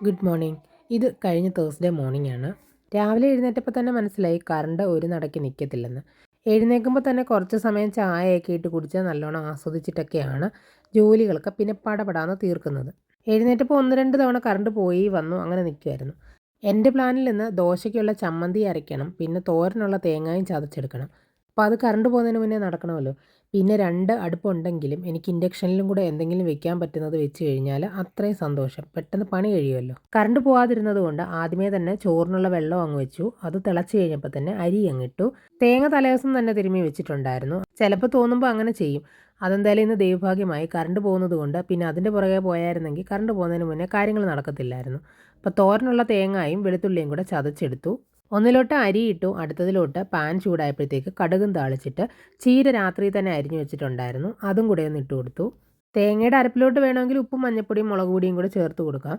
Good morning. ഇത് കഴിഞ്ഞ Thursday morning ആണ്. രാവിലെ എഴുന്നേറ്റപ്പോൾ തന്നെ മനസ്സിലായി കറണ്ട് ഒരു നടക്ക് നിൽക്കത്തില്ലെന്ന് എഴുന്നേൽക്കുമ്പോൾ തന്നെ കുറച്ച് സമയം ചായയൊക്കെ ഇട്ട് കുടിച്ച് നല്ലോണം ആസ്വദിച്ചിട്ടൊക്കെയാണ് ജോലികളൊക്കെ പിന്നെ പടപടാന്ന് തീർക്കുന്നത്. എഴുന്നേറ്റപ്പോൾ ഒന്ന് രണ്ട് തവണ കറണ്ട് പോയി വന്നു അങ്ങനെ നിൽക്കുമായിരുന്നു എന്റെ പ്ലാനിൽ നിന്ന് ദോശയ്ക്കുള്ള ചമ്മന്തി അരയ്ക്കണം പിന്നെ തോരനുള്ള തേങ്ങയും ചതച്ചെടുക്കണം. അപ്പോൾ അത് കറണ്ട് പോകുന്നതിന് മുന്നേ നടക്കണമല്ലോ. പിന്നെ രണ്ട് അടുപ്പുണ്ടെങ്കിലും എനിക്ക് ഇൻഡക്ഷനിലും കൂടെ എന്തെങ്കിലും വെക്കാൻ പറ്റുന്നത് വെച്ച് കഴിഞ്ഞാൽ അത്രയും സന്തോഷം. പെട്ടെന്ന് പണി കഴിയുമല്ലോ. കറണ്ട് പോകാതിരുന്നത് കൊണ്ട് ആദ്യമേ തന്നെ ചോറിനുള്ള വെള്ളം അങ്ങ് വെച്ചു. അത് തിളച്ച് കഴിഞ്ഞപ്പോൾ തന്നെ അരി അങ്ങിട്ടു തേങ്ങ തലേദിവസം തന്നെ തിരുമ്മി വെച്ചിട്ടുണ്ടായിരുന്നു. ചിലപ്പോൾ തോന്നുമ്പോൾ അങ്ങനെ ചെയ്യും. അതെന്തായാലും ഇന്ന് ദൈവഭാഗ്യമായി കറണ്ട് പോകുന്നത് കൊണ്ട് പിന്നെ അതിന്റെ പുറകെ പോയായിരുന്നെങ്കിൽ കറണ്ട് പോകുന്നതിന് മുന്നേ കാര്യങ്ങൾ നടക്കത്തില്ലായിരുന്നു. അപ്പോൾ തോരനുള്ള തേങ്ങയും വെളുത്തുള്ളിയും കൂടെ ചതച്ചെടുത്തു. ഒന്നിലോട്ട് അരി ഇട്ടു അടുത്തതിലോട്ട് പാൻ ചൂടായപ്പോഴത്തേക്ക് കടുകും താളിച്ചിട്ട് ചീര രാത്രി തന്നെ അരിഞ്ഞു വെച്ചിട്ടുണ്ടായിരുന്നു. അതും കൂടെ ഒന്ന് ഇട്ട് കൊടുത്തു. തേങ്ങയുടെ അരപ്പിലോട്ട് വേണമെങ്കിൽ ഉപ്പും മഞ്ഞപ്പൊടിയും മുളക് പൊടിയും കൂടെ ചേർത്ത് കൊടുക്കാം.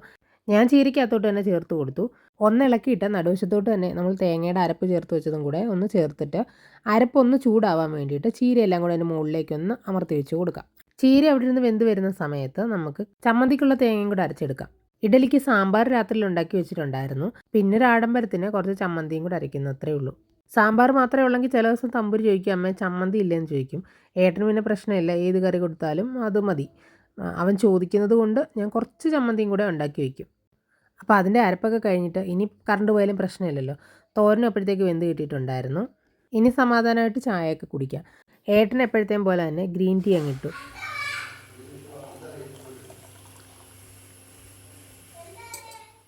ഞാൻ ചീരയ്ക്കകത്തോട്ട് തന്നെ ചേർത്ത് കൊടുത്തു. ഒന്ന് ഇളക്കിയിട്ട് നടുവശത്തോട്ട് തന്നെ നമ്മൾ തേങ്ങയുടെ അരപ്പ് ചേർത്ത് വെച്ചതും കൂടെ ഒന്ന് ചേർത്തിട്ട് അരപ്പൊന്ന് ചൂടാവാൻ വേണ്ടിയിട്ട് ചീരയെല്ലാം കൂടെ അതിന്റെ മുകളിലേക്ക് ഒന്ന് അമർത്തി വെച്ച് കൊടുക്കാം. ചീര അവിടെ നിന്ന് വെന്ത് വരുന്ന സമയത്ത് നമുക്ക് ചമ്മന്തിക്കുള്ള തേങ്ങയും കൂടെ അരച്ചെടുക്കാം. ഇഡലിക്ക് സാമ്പാർ രാത്രിയിൽ ഉണ്ടാക്കി വെച്ചിട്ടുണ്ടായിരുന്നു. പിന്നെ ഒരു ആഡംബരത്തിന് കുറച്ച് ചമ്മന്തിയും കൂടെ അരയ്ക്കുന്നു അത്രേ ഉള്ളൂ. സാമ്പാർ മാത്രമേ ഉള്ളെങ്കിൽ ചില ദിവസം തമ്പൂരി ചോദിക്കും അമ്മ ചമ്മന്തി ഇല്ലെന്ന് ചോദിക്കും. ഏട്ടന് പിന്നെ പ്രശ്നമില്ല ഏത് കറി കൊടുത്താലും അത് മതി. അവൻ ചോദിക്കുന്നത് കൊണ്ട് ഞാൻ കുറച്ച് ചമ്മന്തിയും കൂടെ ഉണ്ടാക്കി വയ്ക്കും അപ്പോൾ അതിന്റെ അരപ്പൊക്കെ കഴിഞ്ഞിട്ട് ഇനി കറണ്ട് പോയാലും പ്രശ്നമില്ലല്ലോ. തോരനും അപ്പോഴത്തേക്ക് വെന്ത് കിട്ടിയിട്ടുണ്ടായിരുന്നു. ഇനി സമാധാനമായിട്ട് ചായയൊക്കെ കുടിക്കാം. ഏട്ടൻ എപ്പോഴത്തേയും പോലെ തന്നെ ഗ്രീൻ ടീ അങ്ങിട്ടു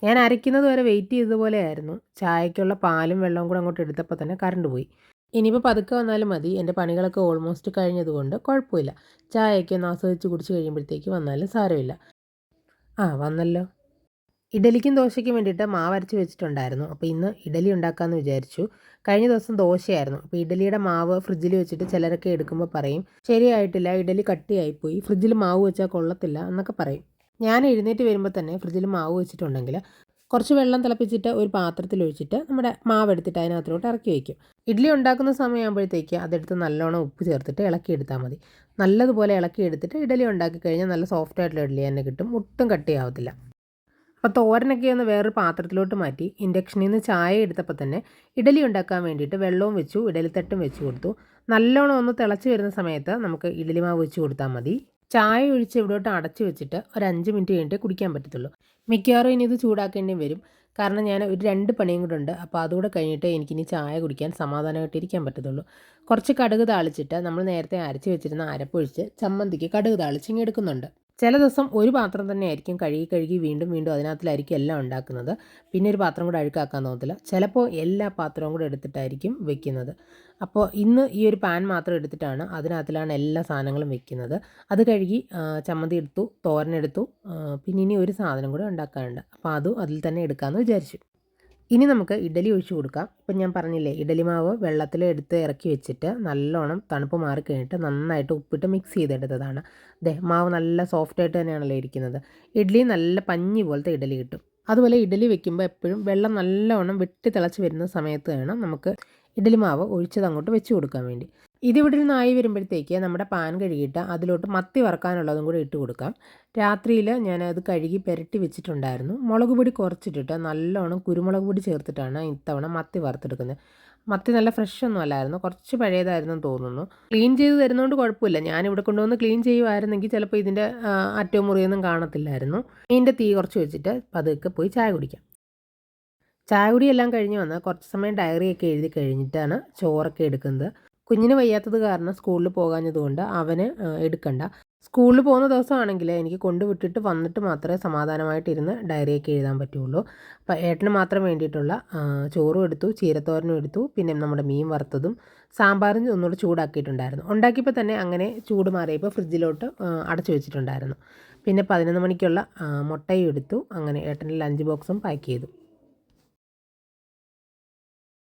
ഞാൻ അരയ്ക്കുന്നത് വരെ വെയിറ്റ് ചെയ്തതുപോലെയായിരുന്നു ചായക്കുള്ള പാലും വെള്ളവും കൂടെ അങ്ങോട്ട് എടുത്തപ്പോൾ തന്നെ കറണ്ട് പോയി. ഇനിയിപ്പോൾ പതുക്കെ വന്നാലും മതി. എന്റെ പണികളൊക്കെ ഓൾമോസ്റ്റ് കഴിഞ്ഞതുകൊണ്ട് കുഴപ്പമില്ല. ചായയൊക്കെ ഒന്ന് ആസ്വദിച്ച് കുടിച്ച് കഴിയുമ്പോഴത്തേക്ക് വന്നാലും സാരമില്ല. ആ വന്നല്ലോ. ഇഡലിക്കും ദോശയ്ക്കും വേണ്ടിയിട്ട് മാവ് അരച്ച് വെച്ചിട്ടുണ്ടായിരുന്നു. അപ്പോൾ ഇന്ന് ഇഡലി ഉണ്ടാക്കാമെന്ന് വിചാരിച്ചു. കഴിഞ്ഞ ദിവസം ദോശയായിരുന്നു. അപ്പോൾ ഇഡലിയുടെ മാവ് ഫ്രിഡ്ജിൽ വെച്ചിട്ട് ചിലരൊക്കെ എടുക്കുമ്പോൾ പറയും ശരിയായിട്ടില്ല ഇഡലി കട്ടിയായിപ്പോയി. ഫ്രിഡ്ജിൽ മാവ് വെച്ചാൽ കൊള്ളത്തില്ല എന്നൊക്കെ പറയും. ഞാൻ എഴുന്നേറ്റ് വരുമ്പോൾ തന്നെ ഫ്രിഡ്ജിൽ മാവ് വെച്ചിട്ടുണ്ടെങ്കിൽ കുറച്ച് വെള്ളം തിളപ്പിച്ചിട്ട് ഒരു പാത്രത്തിൽ ഒഴിച്ചിട്ട് നമ്മുടെ മാവ് എടുത്തിട്ട് അതിനകത്തോട്ട് ഇറക്കി വയ്ക്കും ഇഡ്ഡലി ഉണ്ടാക്കുന്ന സമയമാകുമ്പോഴത്തേക്ക് അതെടുത്ത് നല്ലോണം ഉപ്പ് ചേർത്തിട്ട് ഇളക്കി എടുത്താൽ മതി. നല്ലതുപോലെ ഇളക്കി എടുത്തിട്ട് ഇഡലി ഉണ്ടാക്കി കഴിഞ്ഞാൽ നല്ല സോഫ്റ്റ് ആയിട്ടുള്ള ഇഡ്ഡലി തന്നെ കിട്ടും. ഒട്ടും കട്ടിയാവത്തില്ല അപ്പോൾ തോരനൊക്കെ ഒന്ന് വേറൊരു പാത്രത്തിലോട്ട് മാറ്റി ഇൻഡക്ഷനിൽ നിന്ന് ചായ എടുത്തപ്പോൾ തന്നെ ഇഡലി ഉണ്ടാക്കാൻ വേണ്ടിയിട്ട് വെള്ളവും വെച്ചു ഇഡലിത്തട്ടും വെച്ച് കൊടുത്തു. നല്ലോണം ഒന്ന് തിളച്ച് വരുന്ന സമയത്ത് നമുക്ക് ഇഡലി മാവ് വെച്ച് കൊടുത്താൽ മതി. ചായ ഒഴിച്ച് ഇവിടോട്ട് അടച്ചു വെച്ചിട്ട് ഒരു അഞ്ച് മിനിറ്റ് കഴിഞ്ഞിട്ട് കുടിക്കാൻ പറ്റത്തുള്ളൂ. മിക്കവാറും ഇനി ഇത് ചൂടാക്കേണ്ടി വരും. കാരണം ഞാൻ ഒരു രണ്ട് പണിയും കൂടെ ഉണ്ട്. അപ്പോൾ അതുകൂടെ കഴിഞ്ഞിട്ട് എനിക്കിനി ചായ കുടിക്കാൻ സമാധാനമായിട്ട് ഇരിക്കാൻ പറ്റത്തുള്ളൂ. കുറച്ച് കടുക് താളിച്ചിട്ട് നമ്മൾ നേരത്തെ അരച്ച് വെച്ചിരുന്ന അരപ്പൊഴിച്ച് ചമ്മന്തിക്ക് കടുക് താളിച്ചിങ്ങ് എടുക്കുന്നുണ്ട്. ചില ദിവസം ഒരു പാത്രം തന്നെ ആയിരിക്കും കഴുകി കഴുകി വീണ്ടും വീണ്ടും അതിനകത്തിലായിരിക്കും എല്ലാം ഉണ്ടാക്കുന്നത്. പിന്നെ ഒരു പാത്രം കൂടെ അഴുക്കാക്കാൻ തോന്നത്തില്ല. ചിലപ്പോൾ എല്ലാ പാത്രവും കൂടെ എടുത്തിട്ടായിരിക്കും വെക്കുന്നത്. അപ്പോൾ ഇന്ന് ഈ ഒരു പാൻ മാത്രം എടുത്തിട്ടാണ് അതിനകത്തിലാണ് എല്ലാ സാധനങ്ങളും വെക്കുന്നത്. അത് കഴുകി ചമ്മന്തി എടുത്തു തോരനെടുത്തു പിന്നെ ഇനി ഒരു സാധനം കൂടെ ഉണ്ടാക്കാനുണ്ട്. അപ്പോൾ അതും അതിൽ തന്നെ എടുക്കാമെന്ന് വിചാരിച്ചു. ഇനി നമുക്ക് ഇഡലി ഒഴിച്ച് കൊടുക്കാം. ഇപ്പം ഞാൻ പറഞ്ഞില്ലേ ഇഡലി മാവ് വെള്ളത്തിൽ എടുത്ത് ഇറക്കി വെച്ചിട്ട് നല്ലോണം തണുപ്പ് മാറി കഴിഞ്ഞിട്ട് നന്നായിട്ട് ഉപ്പിട്ട് മിക്സ് ചെയ്തെടുത്തതാണ്. ദേ മാവ് നല്ല സോഫ്റ്റ് ആയിട്ട് തന്നെയാണല്ലോ ഇരിക്കുന്നത്. ഇഡ്ഡലി നല്ല പഞ്ഞി പോലത്തെ ഇഡലി കിട്ടും. അതുപോലെ ഇഡലി വെക്കുമ്പോൾ എപ്പോഴും വെള്ളം നല്ലോണം വെട്ടി തിളച്ച് വരുന്ന സമയത്ത് വേണം നമുക്ക് ഇഡലി മാവ് ഒഴിച്ചത് അങ്ങോട്ട് വെച്ച് കൊടുക്കാൻ വേണ്ടി. ഇതിവിടെ നിന്ന് ആയി വരുമ്പോഴത്തേക്ക് നമ്മുടെ പാൻ കഴുകിയിട്ട് അതിലോട്ട് മത്തി വറക്കാനുള്ളതും കൂടി ഇട്ട് കൊടുക്കാം. രാത്രിയിൽ ഞാൻ അത് കഴുകി പെരട്ടി വെച്ചിട്ടുണ്ടായിരുന്നു. മുളക് പൊടി കുറച്ചിട്ടിട്ട് നല്ലോണം കുരുമുളക് പൊടി ചേർത്തിട്ടാണ് ഇത്തവണ മത്തി വറുത്തെടുക്കുന്നത്. മത്തി നല്ല ഫ്രഷ് ഒന്നും അല്ലായിരുന്നു. കുറച്ച് പഴയതായിരുന്നു തോന്നുന്നു. ക്ലീൻ ചെയ്ത് തരുന്നതുകൊണ്ട് കുഴപ്പമില്ല. ഞാനിവിടെ കൊണ്ടുവന്ന് ക്ലീൻ ചെയ്യുമായിരുന്നെങ്കിൽ ചിലപ്പോൾ ഇതിന്റെ അറ്റവും മുറിയൊന്നും കാണത്തില്ലായിരുന്നു. ഇതിന്റെ തീ കുറച്ച് വെച്ചിട്ട് പതുക്കെ പോയി ചായ കുടിക്കാം. ചായ കുടിയെല്ലാം കഴിഞ്ഞ് വന്ന് കുറച്ച് സമയം ഡയറിയൊക്കെ എഴുതി കഴിഞ്ഞിട്ടാണ് ചോറൊക്കെ എടുക്കുന്നത്. കുഞ്ഞിന് വയ്യാത്തത് കാരണം സ്കൂളിൽ പോകാഞ്ഞതുകൊണ്ട് അവന് എടുക്കണ്ട. സ്കൂളിൽ പോകുന്ന ദിവസമാണെങ്കിൽ എനിക്ക് കൊണ്ടുവിട്ടിട്ട് വന്നിട്ട് മാത്രമേ സമാധാനമായിട്ടിരുന്ന് ഡയറിയൊക്കെ എഴുതാൻ പറ്റുള്ളൂ. അപ്പോൾ ഏട്ടന് മാത്രം വേണ്ടിയിട്ടുള്ള ചോറും എടുത്തു ചീരത്തോരനും എടുത്തു പിന്നെ നമ്മുടെ മീൻ വറുത്തതും സാമ്പാറും ഒന്നുകൂടെ ചൂടാക്കിയിട്ടുണ്ടായിരുന്നു. ഉണ്ടാക്കിയപ്പോൾ തന്നെ അങ്ങനെ ചൂട് മാറിയപ്പോൾ ഫ്രിഡ്ജിലോട്ട് അടച്ചു വെച്ചിട്ടുണ്ടായിരുന്നു. പിന്നെ പതിനൊന്ന് മണിക്കുള്ള മുട്ടയും എടുത്തു അങ്ങനെ ഏട്ടന്റെ ലഞ്ച് ബോക്സും പാക്ക് ചെയ്തു.